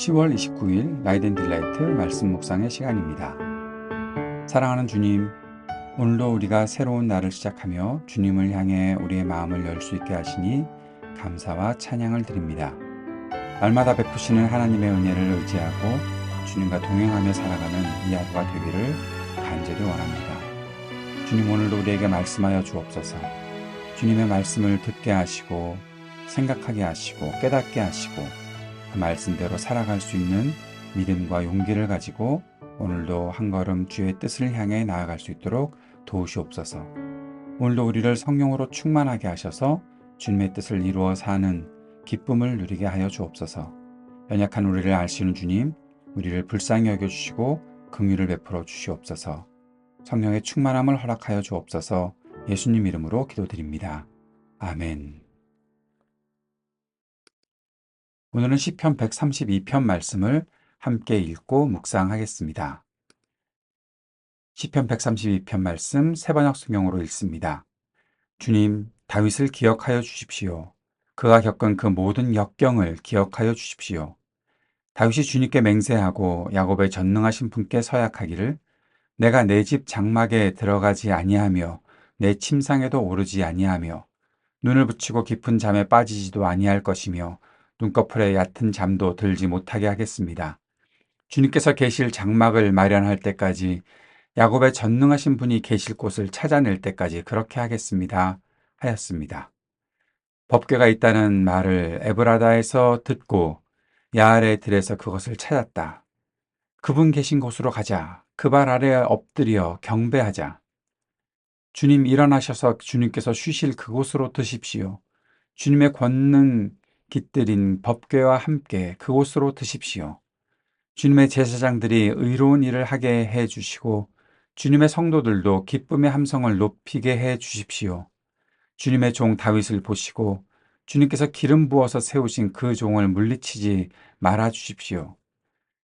10월 29일 라이덴 딜라이트 말씀 묵상의 시간입니다. 사랑하는 주님, 오늘도 우리가 새로운 날을 시작하며 주님을 향해 우리의 마음을 열 수 있게 하시니 감사와 찬양을 드립니다. 날마다 베푸시는 하나님의 은혜를 의지하고 주님과 동행하며 살아가는 이 하루가 되기를 간절히 원합니다. 주님 오늘도 우리에게 말씀하여 주옵소서. 주님의 말씀을 듣게 하시고 생각하게 하시고 깨닫게 하시고 그 말씀대로 살아갈 수 있는 믿음과 용기를 가지고 오늘도 한 걸음 주의 뜻을 향해 나아갈 수 있도록 도우시옵소서. 오늘도 우리를 성령으로 충만하게 하셔서 주님의 뜻을 이루어 사는 기쁨을 누리게 하여 주옵소서. 연약한 우리를 아시는 주님, 우리를 불쌍히 여겨 주시고 긍휼을 베풀어 주시옵소서. 성령의 충만함을 허락하여 주옵소서. 예수님 이름으로 기도드립니다. 아멘. 오늘은 시편 132편 말씀을 함께 읽고 묵상하겠습니다. 시편 132편 말씀 세번역 성경으로 읽습니다. 주님, 다윗을 기억하여 주십시오. 그가 겪은 그 모든 역경을 기억하여 주십시오. 다윗이 주님께 맹세하고 야곱의 전능하신 분께 서약하기를 내가 내 집 장막에 들어가지 아니하며 내 침상에도 오르지 아니하며 눈을 붙이고 깊은 잠에 빠지지도 아니할 것이며 눈꺼풀에 얕은 잠도 들지 못하게 하겠습니다. 주님께서 계실 장막을 마련할 때까지 야곱의 전능하신 분이 계실 곳을 찾아낼 때까지 그렇게 하겠습니다. 하였습니다. 법궤가 있다는 말을 에브라다에서 듣고 야알의 들에서 그것을 찾았다. 그분 계신 곳으로 가자. 그 발 아래 엎드려 경배하자. 주님 일어나셔서 주님께서 쉬실 그곳으로 드십시오. 주님의 권능 깃들인 법궤와 함께 그곳으로 드십시오. 주님의 제사장들이 의로운 일을 하게 해 주시고 주님의 성도들도 기쁨의 함성을 높이게 해 주십시오. 주님의 종 다윗을 보시고 주님께서 기름 부어서 세우신 그 종을 물리치지 말아 주십시오.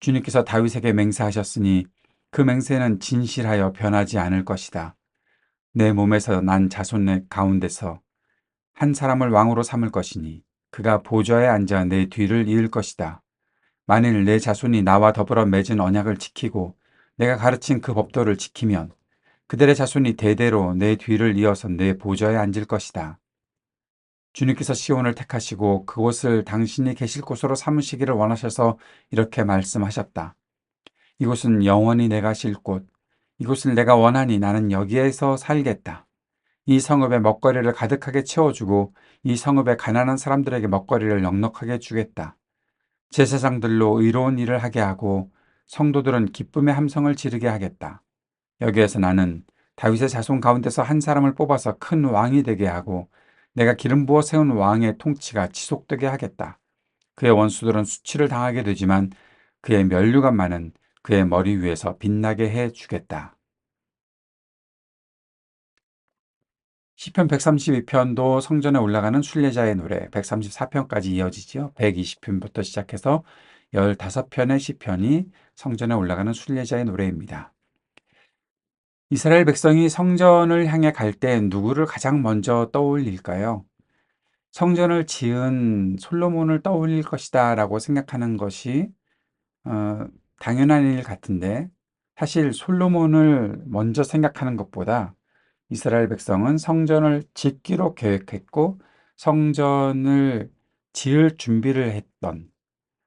주님께서 다윗에게 맹세하셨으니 그 맹세는 진실하여 변하지 않을 것이다. 내 몸에서 난 자손의 가운데서 한 사람을 왕으로 삼을 것이니 그가 보좌에 앉아 내 뒤를 이을 것이다. 만일 내 자손이 나와 더불어 맺은 언약을 지키고 내가 가르친 그 법도를 지키면 그들의 자손이 대대로 내 뒤를 이어서 내 보좌에 앉을 것이다. 주님께서 시온을 택하시고 그곳을 당신이 계실 곳으로 삼으시기를 원하셔서 이렇게 말씀하셨다. 이곳은 영원히 내가 쉴 곳, 이곳을 내가 원하니 나는 여기에서 살겠다. 이 성읍의 먹거리를 가득하게 채워주고 이 성읍의 가난한 사람들에게 먹거리를 넉넉하게 주겠다. 제사장들로 의로운 일을 하게 하고 성도들은 기쁨의 함성을 지르게 하겠다. 여기에서 나는 다윗의 자손 가운데서 한 사람을 뽑아서 큰 왕이 되게 하고 내가 기름 부어 세운 왕의 통치가 지속되게 하겠다. 그의 원수들은 수치를 당하게 되지만 그의 면류관만은 그의 머리 위에서 빛나게 해 주겠다. 시편 132편도 성전에 올라가는 순례자의 노래 134편까지 이어지지요. 120편부터 시작해서 15편의 시편이 성전에 올라가는 순례자의 노래입니다. 이스라엘 백성이 성전을 향해 갈 때 누구를 가장 먼저 떠올릴까요? 성전을 지은 솔로몬을 떠올릴 것이다 라고 생각하는 것이 어, 당연한 일 같은데 사실 솔로몬을 먼저 생각하는 것보다 이스라엘 백성은 성전을 짓기로 계획했고 성전을 지을 준비를 했던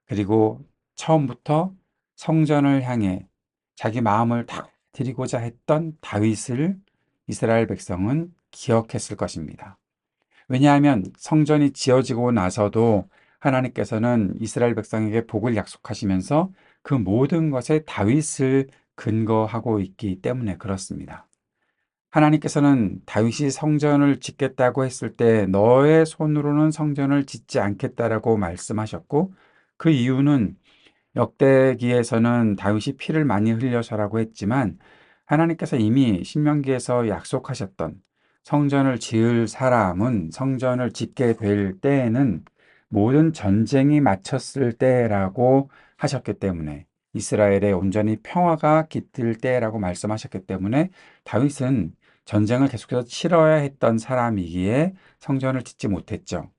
그리고 처음부터 성전을 향해 자기 마음을 다 드리고자 했던 다윗을 이스라엘 백성은 기억했을 것입니다. 왜냐하면 성전이 지어지고 나서도 하나님께서는 이스라엘 백성에게 복을 약속하시면서 그 모든 것에 다윗을 근거하고 있기 때문에 그렇습니다. 하나님께서는 다윗이 성전을 짓겠다고 했을 때 너의 손으로는 성전을 짓지 않겠다라고 말씀하셨고 그 이유는 역대기에서는 다윗이 피를 많이 흘려서라고 했지만 하나님께서 이미 신명기에서 약속하셨던 성전을 지을 사람은 성전을 짓게 될 때에는 모든 전쟁이 마쳤을 때라고 하셨기 때문에 이스라엘에 온전히 평화가 깃들 때라고 말씀하셨기 때문에 다윗은 전쟁을 계속해서 치러야 했던 사람이기에 성전을 짓지 못했죠.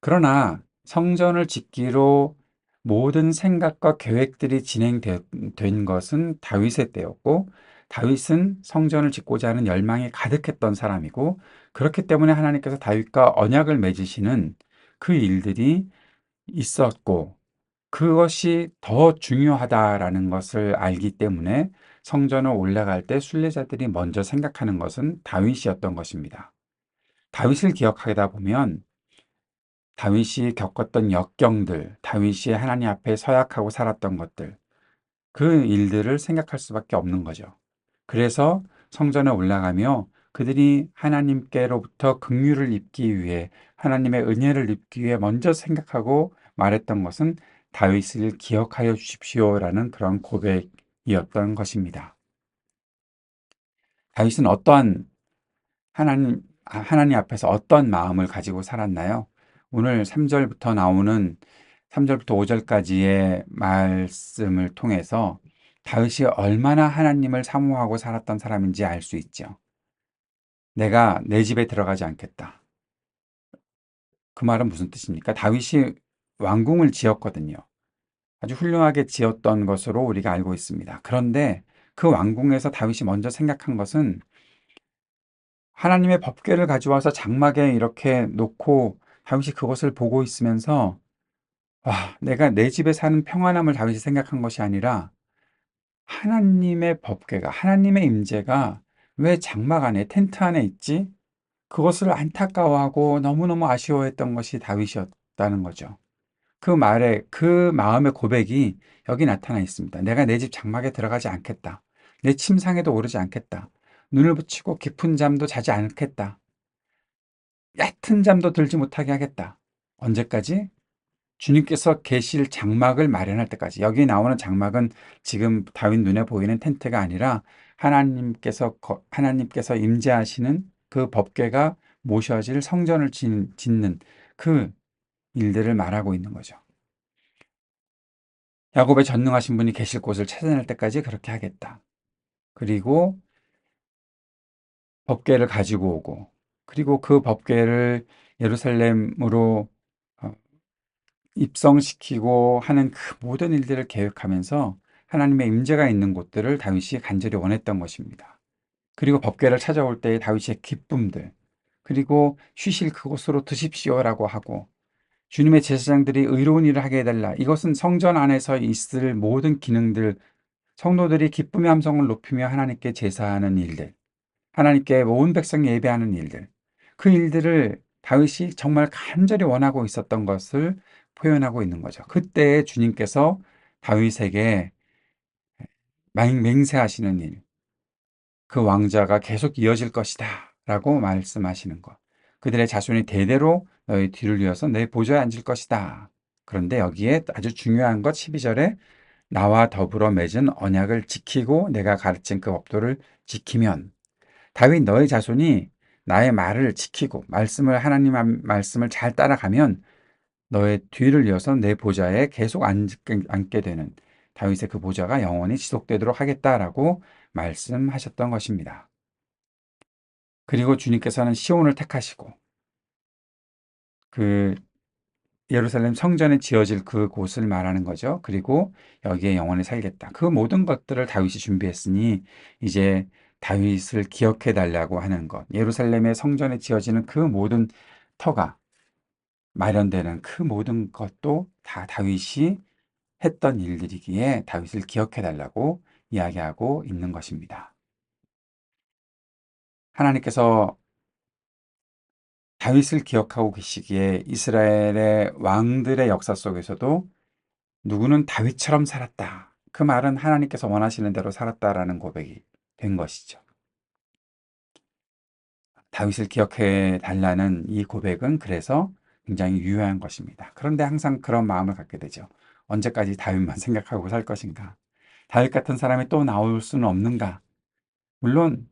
그러나 성전을 짓기로 모든 생각과 계획들이 진행된 것은 다윗의 때였고 다윗은 성전을 짓고자 하는 열망이 가득했던 사람이고 그렇기 때문에 하나님께서 다윗과 언약을 맺으시는 그 일들이 있었고 그것이 더 중요하다라는 것을 알기 때문에 성전을 올라갈 때 순례자들이 먼저 생각하는 것은 다윗이었던 것입니다. 다윗을 기억하다 보면 다윗이 겪었던 역경들, 다윗이 하나님 앞에 서약하고 살았던 것들, 그 일들을 생각할 수밖에 없는 거죠. 그래서 성전에 올라가며 그들이 하나님께로부터 긍휼을 입기 위해 하나님의 은혜를 입기 위해 먼저 생각하고 말했던 것은 다윗을 기억하여 주십시오라는 그런 고백 이었던 것입니다. 다윗은 어떠한 하나님 하나님 앞에서 어떤 마음을 가지고 살았나요? 오늘 3절부터 나오는 3절부터 5절까지의 말씀을 통해서 다윗이 얼마나 하나님을 사모하고 살았던 사람인지 알 수 있죠. 내가 내 집에 들어가지 않겠다. 그 말은 무슨 뜻입니까? 다윗이 왕궁을 지었거든요. 아주 훌륭하게 지었던 것으로 우리가 알고 있습니다. 그런데 그 왕궁에서 다윗이 먼저 생각한 것은 하나님의 법궤를 가져와서 장막에 이렇게 놓고 다윗이 그것을 보고 있으면서 와, 내가 내 집에 사는 평안함을 다윗이 생각한 것이 아니라 하나님의 법궤가 하나님의 임재가 왜 장막 안에 텐트 안에 있지? 그것을 안타까워하고 너무너무 아쉬워했던 것이 다윗이었다는 거죠. 그 말에 그 마음의 고백이 여기 나타나 있습니다. 내가 내 집 장막에 들어가지 않겠다. 내 침상에도 오르지 않겠다. 눈을 붙이고 깊은 잠도 자지 않겠다. 얕은 잠도 들지 못하게 하겠다. 언제까지? 주님께서 계실 장막을 마련할 때까지. 여기 나오는 장막은 지금 다윗 눈에 보이는 텐트가 아니라 하나님께서 하나님께서 임재하시는 그 법궤가 모셔질 성전을 짓는 그 일들을 말하고 있는 거죠. 야곱의 전능하신 분이 계실 곳을 찾아낼 때까지 그렇게 하겠다. 그리고 법궤를 가지고 오고 그리고 그 법궤를 예루살렘으로 어, 입성시키고 하는 그 모든 일들을 계획하면서 하나님의 임재가 있는 곳들을 다윗이 간절히 원했던 것입니다. 그리고 법궤를 찾아올 때의 다윗의 기쁨들, 그리고 쉬실 그곳으로 드십시오라고 하고 주님의 제사장들이 의로운 일을 하게 해달라. 이것은 성전 안에서 있을 모든 기능들, 성도들이 기쁨의 함성을 높이며 하나님께 제사하는 일들, 하나님께 온 백성 예배하는 일들, 그 일들을 다윗이 정말 간절히 원하고 있었던 것을 표현하고 있는 거죠. 그때 주님께서 다윗에게 맹세하시는 일, 그 왕자가 계속 이어질 것이다. 라고 말씀하시는 것. 그들의 자손이 대대로 너희 뒤를 이어서 내 보좌에 앉을 것이다. 그런데 여기에 아주 중요한 것 12절에 나와 더불어 맺은 언약을 지키고 내가 가르친 그 법도를 지키면 다윗 너의 자손이 나의 말을 지키고 말씀을 하나님 말씀을 잘 따라가면 너의 뒤를 이어서 내 보좌에 계속 앉게 되는 다윗의 그 보좌가 영원히 지속되도록 하겠다라고 말씀하셨던 것입니다. 그리고 주님께서는 시온을 택하시고 그 예루살렘 성전에 지어질 그 곳을 말하는 거죠. 그리고 여기에 영원히 살겠다. 그 모든 것들을 다윗이 준비했으니 이제 다윗을 기억해 달라고 하는 것. 예루살렘의 성전에 지어지는 그 모든 터가 마련되는 그 모든 것도 다 다윗이 했던 일들이기에 다윗을 기억해 달라고 이야기하고 있는 것입니다. 하나님께서 다윗을 기억하고 계시기에 이스라엘의 왕들의 역사 속에서도 누구는 다윗처럼 살았다. 그 말은 하나님께서 원하시는 대로 살았다라는 고백이 된 것이죠. 다윗을 기억해 달라는 이 고백은 그래서 굉장히 유효한 것입니다. 그런데 항상 그런 마음을 갖게 되죠. 언제까지 다윗만 생각하고 살 것인가? 다윗 같은 사람이 또 나올 수는 없는가? 물론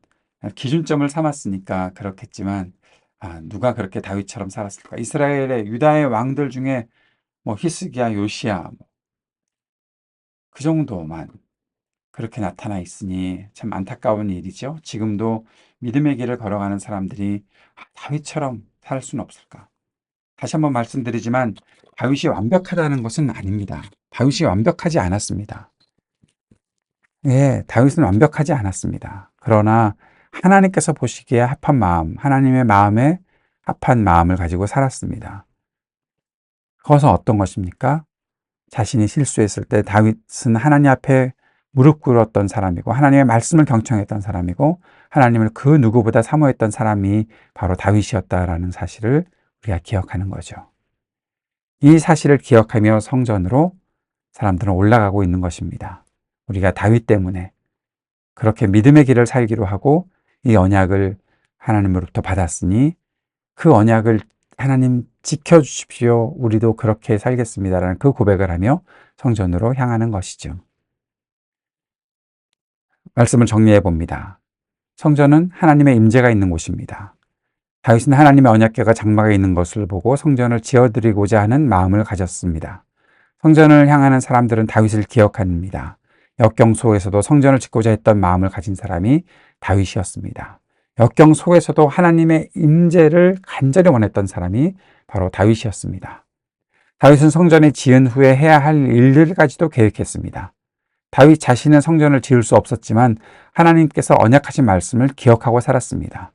기준점을 삼았으니까 그렇겠지만 아, 누가 그렇게 다윗처럼 살았을까? 이스라엘의 유다의 왕들 중에 뭐 히스기야, 요시야 뭐 그 정도만 그렇게 나타나 있으니 참 안타까운 일이죠. 지금도 믿음의 길을 걸어가는 사람들이 아, 다윗처럼 살 수는 없을까? 다시 한번 말씀드리지만 다윗이 완벽하다는 것은 아닙니다. 다윗이 완벽하지 않았습니다. 예, 다윗은 완벽하지 않았습니다. 그러나 하나님께서 보시기에 합한 마음, 하나님의 마음에 합한 마음을 가지고 살았습니다. 그것은 어떤 것입니까? 자신이 실수했을 때 다윗은 하나님 앞에 무릎 꿇었던 사람이고 하나님의 말씀을 경청했던 사람이고 하나님을 그 누구보다 사모했던 사람이 바로 다윗이었다라는 사실을 우리가 기억하는 거죠. 이 사실을 기억하며 성전으로 사람들은 올라가고 있는 것입니다. 우리가 다윗 때문에 그렇게 믿음의 길을 살기로 하고 이 언약을 하나님으로부터 받았으니 그 언약을 하나님 지켜주십시오. 우리도 그렇게 살겠습니다라는 그 고백을 하며 성전으로 향하는 것이죠. 말씀을 정리해 봅니다. 성전은 하나님의 임재가 있는 곳입니다. 다윗은 하나님의 언약궤가 장막에 있는 것을 보고 성전을 지어드리고자 하는 마음을 가졌습니다. 성전을 향하는 사람들은 다윗을 기억합니다. 역경 속에서도 성전을 짓고자 했던 마음을 가진 사람이 다윗이었습니다. 역경 속에서도 하나님의 임재를 간절히 원했던 사람이 바로 다윗이었습니다. 다윗은 성전을 지은 후에 해야 할 일들까지도 계획했습니다. 다윗 자신은 성전을 지을 수 없었지만 하나님께서 언약하신 말씀을 기억하고 살았습니다.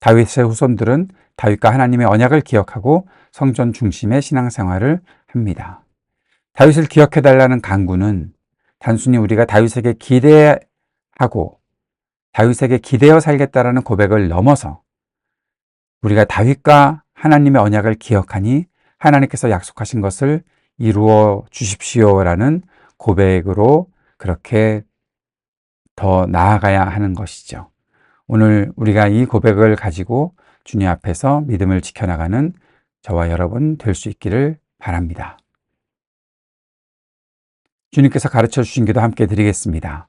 다윗의 후손들은 다윗과 하나님의 언약을 기억하고 성전 중심의 신앙생활을 합니다. 다윗을 기억해 달라는 강구는 단순히 우리가 다윗에게 기대하고 다윗에게 기대어 살겠다라는 고백을 넘어서 우리가 다윗과 하나님의 언약을 기억하니 하나님께서 약속하신 것을 이루어 주십시오라는 고백으로 그렇게 더 나아가야 하는 것이죠. 오늘 우리가 이 고백을 가지고 주님 앞에서 믿음을 지켜나가는 저와 여러분 될 수 있기를 바랍니다. 주님께서 가르쳐 주신 기도 함께 드리겠습니다.